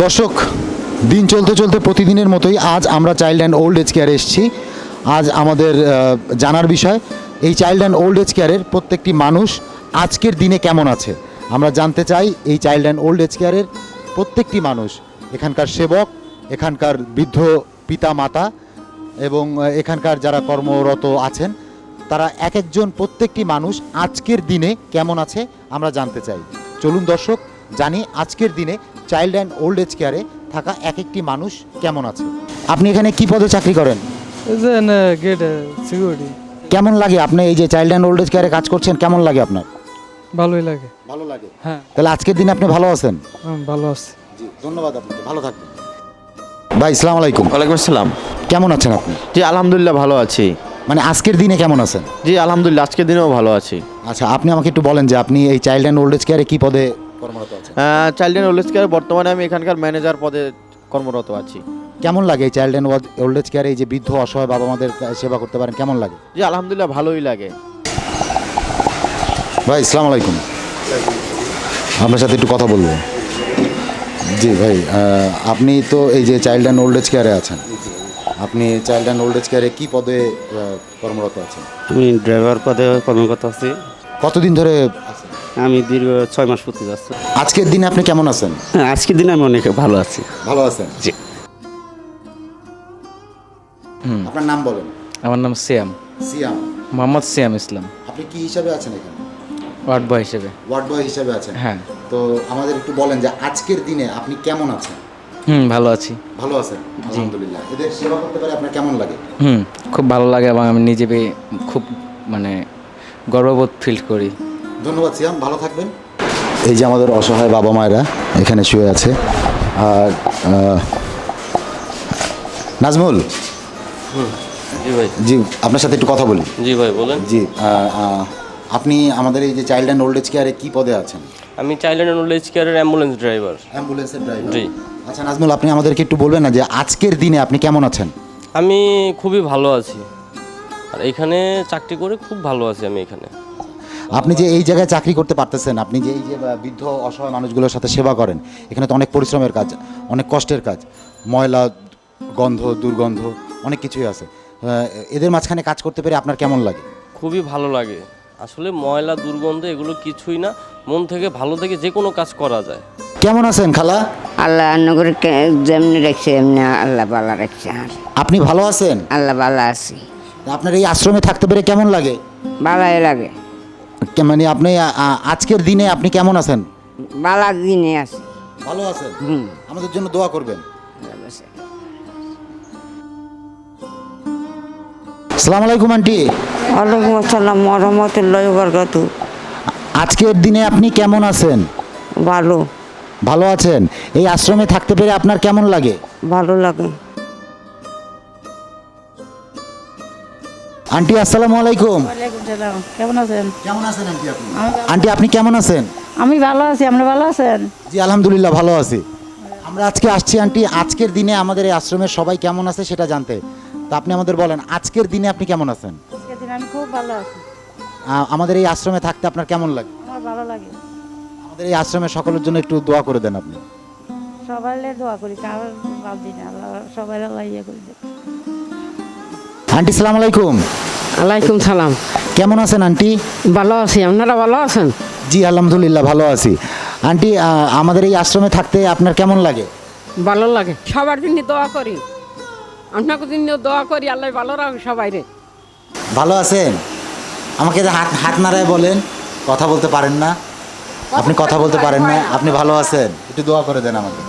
দর্শক, দিন চলতে চলতে প্রতিদিনের মতোই আজ আমরা চাইল্ড অ্যান্ড ওল্ড এজ কেয়ারে এসেছি। আজ আমাদের জানার বিষয়, এই চাইল্ড অ্যান্ড ওল্ড এজ কেয়ারের প্রত্যেকটি মানুষ আজকের দিনে কেমন আছে? আমরা জানতে চাই এই চাইল্ড অ্যান্ড ওল্ড এজ কেয়ারের প্রত্যেকটি মানুষ, এখানকার সেবক, এখানকার বৃদ্ধ পিতা মাতা এবং এখানকার যারা কর্মরত আছেন, তারা এক একজন প্রত্যেকটি মানুষ আজকের দিনে কেমন আছে আমরা জানতে চাই। চলুন দর্শক, জানি আজকের দিনে চাইল্ড অ্যান্ড ওল্ড এজ কেয়ারে থাকা এক একটি মানুষ কেমন আছে? আপনি এখানে কি পদে চাকরি করেন? uh, security. কেমন লাগে আপনি এই যে চাইল্ড অ্যান্ড ওল্ড এজ কেয়ারে কাজ করছেন কেমন লাগে আপনার? ভালোই লাগে। ভালো লাগে? হ্যাঁ। তাহলে আজকের দিনে আপনি ভালো আছেন? ভালো আছি। জি ধন্যবাদ আপনাকে ভালো থাকবেন। ভাই ইসলাম আলাইকুম। ওয়ালাইকুম আসসালাম। কেমন আছেন আপনি? জি আলহামদুলিল্লাহ ভালো আছি। মানে আজকের দিনে কেমন আছেন? জি আলহামদুলিল্লাহ আজকের দিনেও ভালো আছি। আচ্ছা আপনি আমাকে একটু বলেন যে আপনি এই চাইল্ড অ্যান্ড ওল্ড এজ কেয়ারে কী পদে কর্মরত আছেন? চাইল্ড অ্যান্ড ওল্ড কেয়ার বর্তমানে আমি এখানকার ম্যানেজার পদে কর্মরত আছি। কেমন লাগে এই চাইল্ড অ্যান্ড ওল্ড এজ কেয়ারে এই যে বৃদ্ধ অসহায় বাবা মাদের সেবা করতে পারেন কেমন লাগে? জি আলহামদুলিল্লাহ ভালোই লাগে। ভাই ইসলাম আলাইকুম। আপনার সাথে একটু কথা বলব। জি ভাই আপনি তো এই যে চাইল্ড অ্যান্ড ওল্ড এজ কেয়ারে আছেন। আপনি চাইল্ড অ্যান্ড ওল্ড এজ কেয়ারে কী পদে কর্মরত আছেন? আমি ড্রাইভার পদে কর্মরত আছি। কতদিন ধরে আমি দীর্ঘ ছয় মাস পড়তে যাচ্ছি। আজকের দিনে আপনি কেমন আছেন? হ্যাঁ আজকের দিনে আমি অনেক ভালো আছি। ভালো আছেন? জি। আপনার নাম বলেন। আমার নাম সিয়াম। সিয়াম। মোহাম্মদ সিয়াম ইসলাম। আপনি কি হিসাবে আছেন এখানে? ওয়ার্ড বয় হিসেবে। ওয়ার্ড বয় হিসাবে আছেন। হ্যাঁ। তো আমাদের একটু বলেন যে আজকের দিনে আপনি কেমন আছেন? হুম ভালো আছি। ভালো আছেন? আলহামদুলিল্লাহ। এদের সেবা করতে পারে আপনার কেমন লাগে? হুম খুব ভালো লাগে এবং আমি নিজে বে- খুব মানে গর্ববোধ ফিল করি। ধন্যবাদ সিয়াম। ভালো থাকবেন। এই যে আমাদের অসহায় বাবা মায়েরা এখানে শুয়ে আছে। আর নাজমুল। জি ভাই। জি আপনার সাথে একটু কথা বলি। জি ভাই বলেন। জি আপনি আমাদের এই যে চাইল্ড অ্যান্ড ওল্ড এজ কেয়ারে কী পদে আছেন? আমি চাইল্ড অ্যান্ড ওল্ড এজ কেয়ারের অ্যাম্বুলেন্স ড্রাইভার। অ্যাম্বুলেন্সের ড্রাইভার। জি। আচ্ছা নাজমুল আপনি আমাদেরকে একটু বলবেন না যে আজকের দিনে আপনি কেমন আছেন? আমি খুবই ভালো আছি। আর এখানে চাকরি করে খুব ভালো আছি আমি এখানে। আপনি যে এই জায়গায় চাকরি করতে পারতেছেন আপনি যে এই যে বৃদ্ধ অসহায় মানুষগুলোর সাথে সেবা করেন এখানে তো অনেক পরিশ্রমের কাজ অনেক কষ্টের কাজ ময়লা গন্ধ দুর্গন্ধ অনেক কিছুই আছে। এদের মাঝখানে কাজ করতে পেরে আপনার কেমন লাগে? খুবই ভালো লাগে। আসলে ময়লা দুর্গন্ধ এগুলো কিছুই না মন থেকে ভালো থেকে যে কোনো কাজ করা যায়। কেমন আছেন খালা? আল্লাহ নগরে যেমনি রাখছে এমনি আল্লাহ বালা রাখছে আর আপনি ভালো আছেন? আল্লাহ বালা আছি। আপনার এই আশ্রমে থাকতে পেরে কেমন লাগে? বালাই লাগে। মানে আপনি আজকের দিনে আপনি কেমন আছেন? বালা দিনে আছি। ভালো আছেন? আমাদের জন্য দোয়া করবেন। সালাম আলাইকুম আন্টি। ওয়ালাইকুম আসসালাম রহমতুল্লাহ বরকাতু আজকের দিনে আপনি কেমন আছেন? ভালো। ভালো আছেন? এই আশ্রমে থাকতে পেরে আপনার কেমন লাগে? ভালো লাগে। আন্টি আসসালামু আলাইকুম। কেমন আছেন? কেমন আছেন আন্টি আপনি? আন্টি আপনি কেমন আছেন? আমি ভালো আছি আপনি ভালো আছেন? জি আলহামদুলিল্লাহ ভালো আছি। আমরা আজকে আসছি আন্টি আজকের দিনে আমাদের এই আশ্রমের সবাই কেমন আছে সেটা জানতে। তা আপনি আমাদের বলেন আজকের দিনে আপনি কেমন আছেন? আজকের দিন আমি খুব ভালো আছি। আমাদের এই আশ্রমে থাকতে আপনার কেমন লাগে? আমার ভালো লাগে। আমাদের এই আশ্রমে সকলের জন্য একটু দোয়া করে দেন আপনি। সবাই দোয়া করি কারোর বাদ দিই না আল্লাহ সবাই আল্লাহ ইয়ে করে দেয় আন্টি সালাম আলাইকুম। আলাইকুম সালাম। কেমন আছেন আন্টি? ভালো আছি আপনারা ভালো আছেন? জি আলহামদুলিল্লাহ ভালো আছি। আন্টি আমাদের এই আশ্রমে থাকতে আপনার কেমন লাগে? ভালো লাগে। সবার জন্য দোয়া করি। আপনাকে জন্য দোয়া করি আল্লাহ ভালো রাখো সবাই রে ভালো আছেন? আমাকে হাত হাত নাড়ায় বলেন কথা বলতে পারেন না। আপনি কথা বলতে পারেন না আপনি ভালো আছেন। একটু দোয়া করে দেন আমাকে।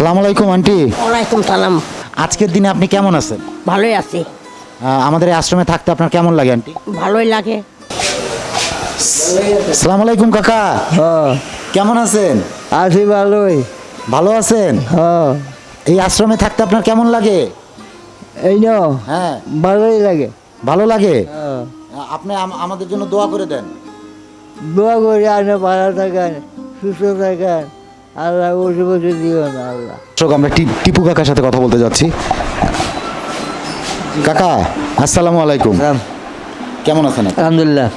সালাম আলাইকুম আন্টি। ওয়ালাইকুম সালাম। আজকের দিনে আপনি কেমন আছেন? ভালোই আছি। আমাদের এই আশ্রমে থাকতে আপনার কেমন লাগে আন্টি? ভালোই লাগে। সালাম আলাইকুম কাকা। কেমন আছেন? আছি ভালোই। ভালো আছেন? হ্যাঁ। এই আশ্রমে থাকতে আপনার কেমন লাগে? এই ন হ্যাঁ। ভালোই লাগে। ভালো লাগে? হ্যাঁ। আপনি আমাদের জন্য দোয়া করে দেন। দোয়া করি আপনি ভালো থাকেন সুস্থ থাকেন। আল্লাহ বসে বসে দিও না আল্লাহ। দর্শক আমরা টি- টিপু কাকার সাথে কথা বলতে যাচ্ছি। কাকা আসসালামু আলাইকুম। কেমন আছেন আপনি? আলহামদুলিল্লাহ।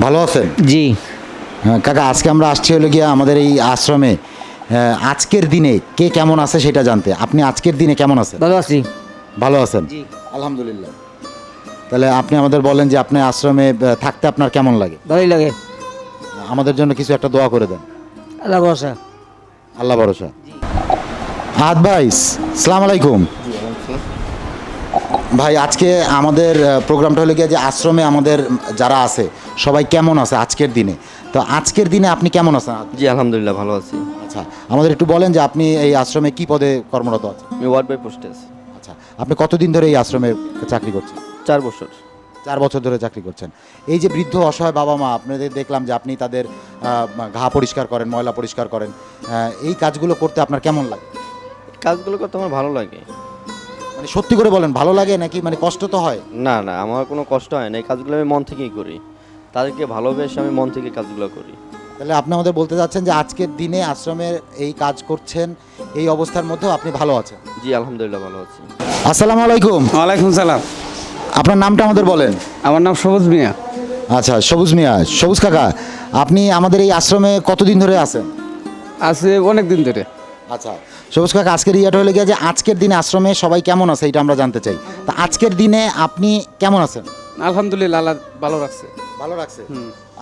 ভালো আছেন? জি। হ্যাঁ, কাকা আজকে আমরা আসছি হলো গিয়া আমাদের এই আশ্রমে। আহ, আজকের দিনে কে কেমন আছে সেটা জানতে। আপনি আজকের দিনে কেমন আছেন? ভালো আছি। ভালো আছেন? আলহামদুলিল্লাহ। তাহলে আপনি আমাদের বলেন যে আপনি আশ্রমে আহ, থাকতে আপনার কেমন লাগে? ভালোই লাগে। আমাদের জন্য কিছু একটা দোয়া করে দেন। আল্লাহ ভরসা। আল্লাহ ভরসা। আদ ভাই সালাম আলাইকুম। ভাই আজকে আমাদের প্রোগ্রামটা হলো গিয়ে যে আশ্রমে আমাদের যারা আছে সবাই কেমন আছে আজকের দিনে? তো আজকের দিনে আপনি কেমন আছেন? জি আলহামদুলিল্লাহ ভালো আছি। আচ্ছা আমাদের একটু বলেন যে আপনি এই আশ্রমে কি পদে কর্মরত আছেন? আমি ওয়ার্ড বাই পোস্টে আছি। আচ্ছা আপনি কতদিন ধরে এই আশ্রমে চাকরি করছেন? চার বছর। চার বছর ধরে চাকরি করছেন। এই যে বৃদ্ধ অসহায় বাবা মা আপনাদের দেখলাম যে আপনি তাদের ঘা পরিষ্কার করেন ময়লা পরিষ্কার করেন এই কাজগুলো করতে আপনার কেমন লাগে? কাজগুলো করতে আমার ভালো লাগে। মানে সত্যি করে বলেন ভালো লাগে নাকি মানে কষ্ট তো হয়? না না আমার কোনো কষ্ট হয় না এই কাজগুলো আমি মন থেকেই করি। তাদেরকে ভালোবেসে আমি মন থেকে কাজগুলো করি। তাহলে আপনি আমাদের বলতে যাচ্ছেন যে আজকের দিনে আশ্রমের এই কাজ করছেন এই অবস্থার মধ্যেও আপনি ভালো আছেন। জি আলহামদুলিল্লাহ ভালো আছি। আসসালামু আলাইকুম। ওয়ালাইকুম সালাম। আপনার নামটা আমাদের বলেন। আমার নাম সবুজ মিয়া। আচ্ছা সবুজ মিয়া সবুজ কাকা আপনি আমাদের এই আশ্রমে কতদিন ধরে আছেন? আছে অনেক দিন ধরে। আচ্ছা সবুজ কাকা আজকের ইয়াটা হলে গিয়ে যে আজকের দিনে আশ্রমে সবাই কেমন আছে এটা আমরা জানতে চাই। তা আজকের দিনে আপনি কেমন আছেন? আলহামদুলিল্লাহ আল্লাহ ভালো রাখছে। ভালো রাখছে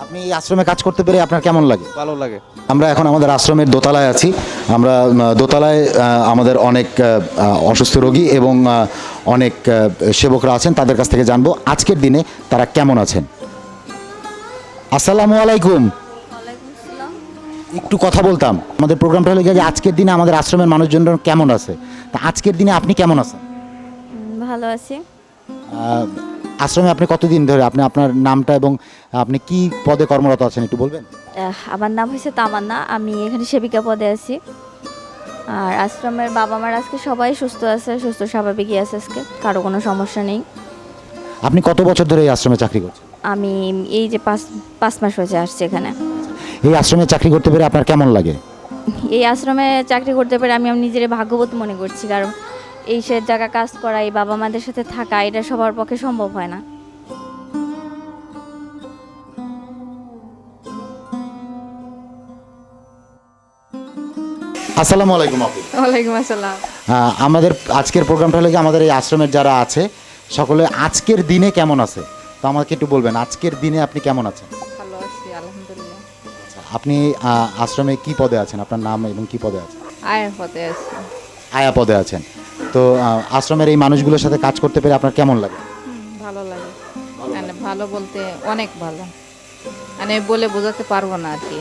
আপনি এই আশ্রমে কাজ করতে পেরে আপনার কেমন লাগে? ভালো লাগে। আমরা এখন আমাদের আশ্রমের দোতলায় আছি। আমরা দোতলায় আমাদের অনেক অসুস্থ রোগী এবং অনেক সেবকরা আছেন তাদের কাছ থেকে জানব আজকের দিনে তারা কেমন আছেন। আসসালামু আলাইকুম। একটু কথা বলতাম। আমাদের প্রোগ্রামটা হলো যে আজকের দিনে আমাদের আশ্রমের মানুষজন কেমন আছে? তা আজকের দিনে আপনি কেমন আছেন? ভালো আছি। আশ্রমে আপনি কতদিন ধরে? আপনি আপনার নামটা এবং আপনি কি পদে কর্মরত আছেন একটু বলবেন? আমার নাম হয়েছে তামান্না। আমি এখানে সেবিকা পদে আছি। আর আশ্রমের বাবা মার আজকে সবাই সুস্থ আছে সুস্থ স্বাভাবিকই আছে আজকে। কারও কোনো সমস্যা নেই। আপনি কত বছর ধরে এই আশ্রমে চাকরি করছেন? আমি এই যে পাঁচ পাঁচ মাস হয়েছে আসছি এখানে। এই আশ্রমে চাকরি করতে পেরে আপনার কেমন লাগে? এই আশ্রমে চাকরি করতে পেরে আমি আমার নিজের ভাগ্যবত মনে করছি কারণ এই সে জায়গা কাজ করা এই বাবা মাদের সাথে থাকা এটা সবার পক্ষে সম্ভব হয় না। আসসালামু আলাইকুম আপু। ওয়ালাইকুম আসসালাম। আমাদের আজকের প্রোগ্রামটা হলো কি আমাদের এই আশ্রমের যারা আছে সকলে আজকের দিনে কেমন আছে? তো আমাকে একটু বলবেন আজকের দিনে আপনি কেমন আছেন? ভালো আছি আলহামদুলিল্লাহ। আপনি আশ্রমে কি পদে আছেন? আপনার নাম এবং কি পদে আছেন? আয়ের পথে আছি। আয়া পদে আছেন। তো আশ্রমের এই মানুষগুলোর সাথে কাজ করতে পেরে আপনার কেমন লাগে? ভালো লাগে। মানে ভালো বলতে অনেক ভালো। মানে বলে বোঝাতে পারব না আর কি।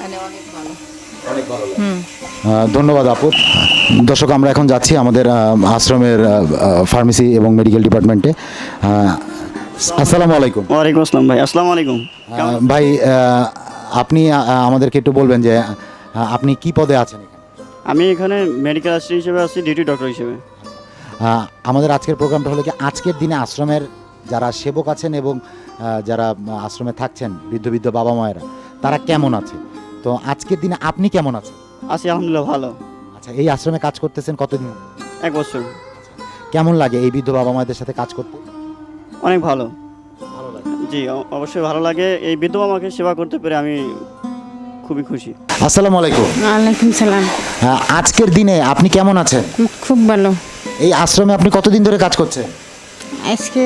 মানে অনেক ভালো। ধন্যবাদ আপু। দর্শক আমরা এখন যাচ্ছি আমাদের আশ্রমের ফার্মেসি এবং মেডিকেল ডিপার্টমেন্টে। আসসালামু আলাইকুম। ওয়ালাইকুম আসসালাম ভাই। আসসালামু আলাইকুম। ভাই আপনি আমাদেরকে একটু বলবেন যে আপনি কি পদে আছেন এখানে? আমি এখানে মেডিকেল অ্যাসিস্ট্যান্ট হিসেবে আছি ডিউটি ডক্টর হিসেবে। আমাদের আজকের প্রোগ্রামটা হলো কি আজকের দিনে আশ্রমের যারা সেবক আছেন এবং যারা আশ্রমে থাকছেন বৃদ্ধ বৃদ্ধ বাবা মায়েরা তারা কেমন আছে? তো আজকের দিনে আপনি কেমন আছেন? আছি আলহামদুলিল্লাহ ভালো। আচ্ছা এই আশ্রমে কাজ করতেছেন কতদিন? এক বছর। কেমন লাগে এই বৃদ্ধ বাবা মায়েদের সাথে কাজ করতে? অনেক ভালো। ভালো লাগে। জি অবশ্যই ভালো লাগে। এই বিধবা আমাকে সেবা করতে পেরে আমি খুবই খুশি। আসসালামু আলাইকুম। ওয়ালাইকুম সালাম। আহ, আজকের দিনে আপনি কেমন আছেন? খুব ভালো। এই আশ্রমে আপনি কতদিন ধরে কাজ করছেন? আজকে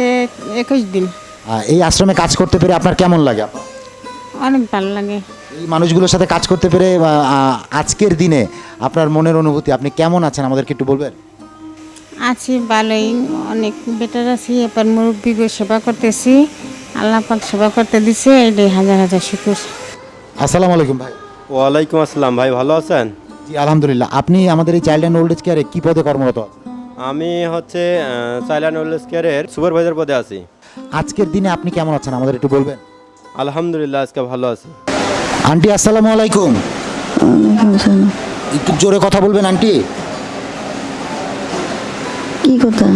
একুশ দিন। আহ, এই আশ্রমে কাজ করতে পেরে আপনার কেমন লাগে? আপা? অনেক ভালো লাগে। এই মানুষগুলোর সাথে কাজ করতে পেরে আহ, আহ, আজকের দিনে আপনার মনের অনুভূতি আপনি কেমন আছেন? আমাদেরকে একটু বলবেন। আছি ভালোই অনেক বেটার আছি। এবার মুরব্বীকে সেবা করতেছি আল্লাহ পাক সেবা করতে দিছে এটাই হাজার হাজার শুকুর। আসসালামু আলাইকুম ভাই। ওয়ালাইকুম আসসালাম ভাই ভালো আছেন? জি আলহামদুলিল্লাহ। আপনি আমাদের এই চাইল্ড অ্যান্ড ওল্ড এজ কেয়ারে কী পদে কর্মরত আছেন? আমি হচ্ছে চাইল্ড ওয়েলনেস কেয়ারের সুপারভাইজার পদে আছি। আজকের দিনে আপনি কেমন আছেন? আমাদের একটু বলবেন। আলহামদুলিল্লাহ আজকে ভালো আছি। আন্টি আসসালামু আলাইকুম। একটু জোরে কথা বলবেন আন্টি। কি কথা?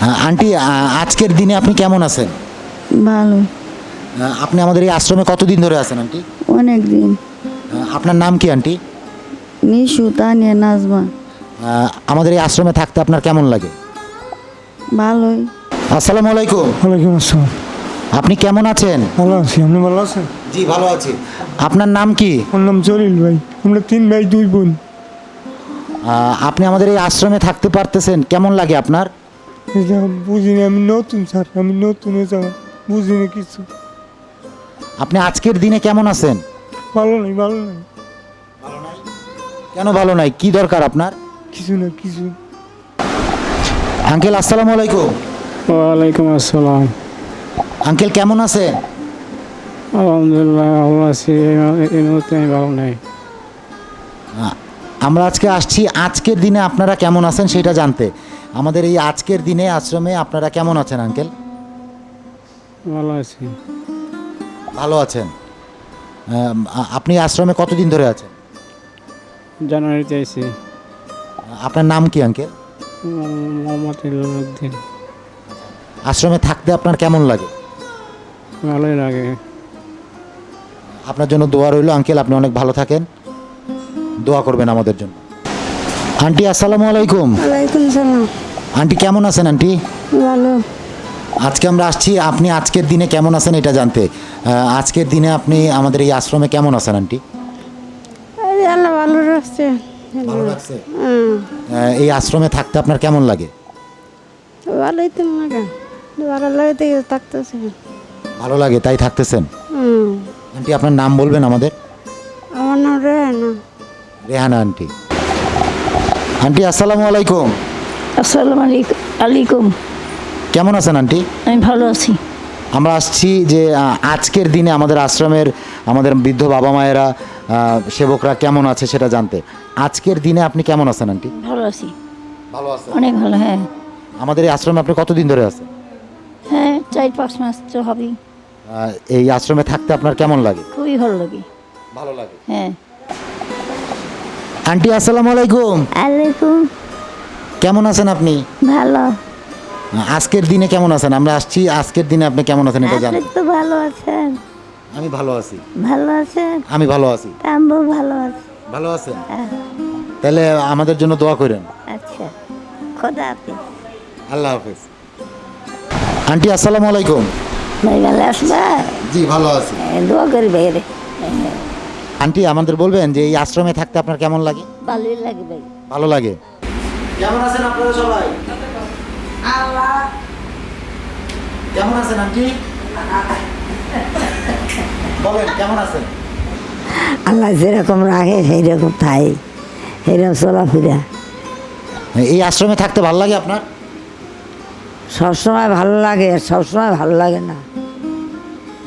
হ্যাঁ, আন্টি আজকের দিনে আপনি কেমন আছেন? ভালো। আপনি আমাদের এই আশ্রমে কতদিন ধরে আছেন আন্টি? অনেক দিন আপনার নাম কি আন্টি? নিশু তানিয়া নাজমা। আমাদের এই আশ্রমে থাকতে আপনার কেমন লাগে? ভালোই। আসসালামু আলাইকুম। ওয়ালাইকুম আসসালাম। আপনি কেমন আছেন? ভালো আছি আপনি ভালো আছেন? জি ভালো আছি। আপনার নাম কি? আমার নাম জলিল ভাই। আমরা তিন ভাই দুই বোন। আপনি আমাদের এই আশ্রমে থাকতে পারতেছেন কেমন লাগে আপনার? বুঝিনি আমি নতুন স্যার। আমি নতুন হয়ে বুঝিনি কিছু। আপনি আজকের দিনে কেমন আছেন? ভালো নাই ভালো নাই। কেন ভালো নাই? কি দরকার আপনার? কিছু না কিছু। আঙ্কেল আসসালামু আলাইকুম। ওয়ালাইকুম আসসালাম। আঙ্কেল কেমন আছেন? আলহামদুলিল্লাহ ভালো আছি। এই মুহূর্তে আমি ভালো নাই। আমরা আজকে আসছি। আজকের দিনে আপনারা কেমন আছেন সেটা জানতে। আমাদের এই আজকের দিনে আশ্রমে আপনারা কেমন আছেন আঙ্কেল? ভালো আছি। ভালো আছেন? আপনি আশ্রমে কতদিন ধরে আছেন? জানুয়ারিতে আছি আপনার নাম কি আঙ্কেল? মোহাম্মদ আশ্রমে থাকতে আপনার কেমন লাগে? ভালোই লাগে। আপনার জন্য দোয়া রইল আঙ্কেল আপনি অনেক ভালো থাকেন। দোয়া করবেন আমাদের জন্য। আন্টি আসসালামু আলাইকুম। ওয়ালাইকুম সালাম। আন্টি কেমন আছেন আন্টি? ভালো। আজকে আমরা আসছি আপনি আজকের দিনে কেমন আছেন এটা জানতে। আজকের দিনে আপনি আমাদের এই আশ্রমে কেমন আছেন আন্টি? আল্লাহ ভালো রাখছে। ভালো লাগছে এই আশ্রমে থাকতে আপনার কেমন লাগে? ভালোই তো লাগে। ভালো লাগে তো থাকতেছে। ভালো লাগে তাই থাকতেছেন? আন্টি আপনার নাম বলবেন আমাদের? আমার নাম রেহানা। রেহানা আন্টি। আন্টি আসসালামু আলাইকুম। আসসালামু আলাইকুম আলাইকুম। কেমন আছেন আন্টি? আমি ভালো আছি। আমরা আসছি যে আজকের দিনে আমাদের আশ্রমের আমাদের বৃদ্ধ বাবা মায়েরা সেবকরা কেমন আছে সেটা জানতে। আজকের দিনে আপনি কেমন আছেন আন্টি? ভালো আছি। ভালো আছেন? অনেক ভালো হ্যাঁ। আমাদের এই আশ্রমে আপনি কতদিন ধরে আছেন? হ্যাঁ চার পাঁচ মাস তো হবেই। এই আশ্রমে থাকতে আপনার কেমন লাগে? খুবই ভালো লাগে। ভালো লাগে। হ্যাঁ। আন্টি আসসালামু আলাইকুম। আলাইকুম। কেমন আছেন আপনি? ভালো। আজকের দিনে কেমন আছেন? আমরা আসছি আজকের দিনে আপনি কেমন আছেন এটা জানতে তো ভালো আছেন। আমি ভালো আছি। ভালো আছেন? আমি ভালো আছি। আম্বু ভালো আছে। ভালো আছেন? তাহলে আমাদের জন্য দোয়া করেন। আচ্ছা। খোদা হাফিজ। আল্লাহ হাফেজ। আন্টি আসসালামু আলাইকুম। ভাই ভালো আসবা? জি ভালো আছি। দোয়া করি বাইরে আন্টি আমাদের বলবেন যে এই আশ্রমে থাকতে আপনার কেমন লাগে? ভালোই লাগে ভাই। ভালো লাগে। কেমন আছেন আপনারা সবাই? কেমন আছেন আন্টি? বলেন কেমন আছেন? আল্লাহ যেরকম রাখে সেই রকম থাই সেইরকম চলাফেরা। এই আশ্রমে থাকতে ভালো লাগে আপনার? সবসময় ভালো লাগে আর সবসময় ভালো লাগে না।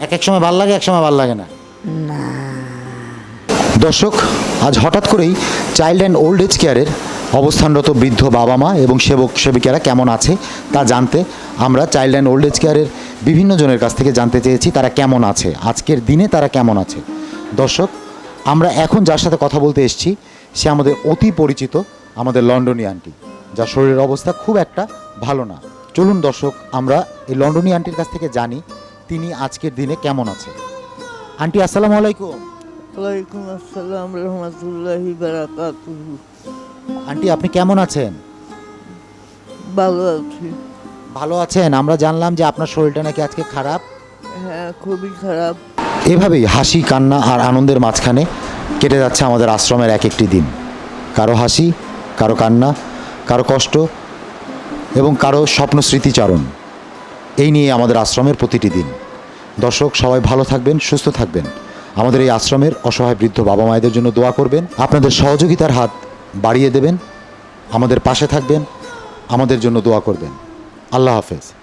এক এক সময় ভালো লাগে এক সময় ভালো লাগে না? না। দর্শক আজ হঠাৎ করেই চাইল্ড অ্যান্ড ওল্ড এজ কেয়ারের অবস্থানরত বৃদ্ধ বাবা মা এবং সেবক সেবিকারা কেমন আছে তা জানতে আমরা চাইল্ড অ্যান্ড ওল্ড এজ কেয়ারের বিভিন্ন জনের কাছ থেকে জানতে চেয়েছি তারা কেমন আছে, আজকের দিনে তারা কেমন আছে। দর্শক, আমরা এখন যার সাথে কথা বলতে এসেছি, সে আমাদের অতি পরিচিত, আমাদের লন্ডনী আন্টি, যার শরীরের অবস্থা খুব একটা ভালো না। চলুন দর্শক, আমরা এই লন্ডনী আন্টির কাছ থেকে জানি তিনি আজকের দিনে কেমন আছে। আন্টি, আসসালামু আলাইকুম। ওয়ালাইকুম আসসালাম, রহমতুল্লাহি বারাকাতুহু। আন্টি আপনি কেমন আছেন? ভালো আছি। ভালো আছেন? আমরা জানলাম যে আপনার শরীরটা নাকি আজকে খারাপ। হ্যাঁ খুবই খারাপ। এভাবেই হাসি কান্না আর আনন্দের মাঝখানে কেটে যাচ্ছে আমাদের আশ্রমের এক একটি দিন। কারও হাসি কারও কান্না কারও কষ্ট এবং কারও স্বপ্ন স্মৃতিচারণ। এই নিয়ে আমাদের আশ্রমের প্রতিটি দিন। দর্শক সবাই ভালো থাকবেন সুস্থ থাকবেন। আমাদের এই আশ্রমের অসহায় বৃদ্ধ বাবা মায়েদের জন্য দোয়া করবেন। আপনাদের সহযোগিতার হাত বাড়িয়ে দেবেন আমাদের পাশে থাকবেন আমাদের জন্য দোয়া করবেন। আল্লাহ হাফেজ।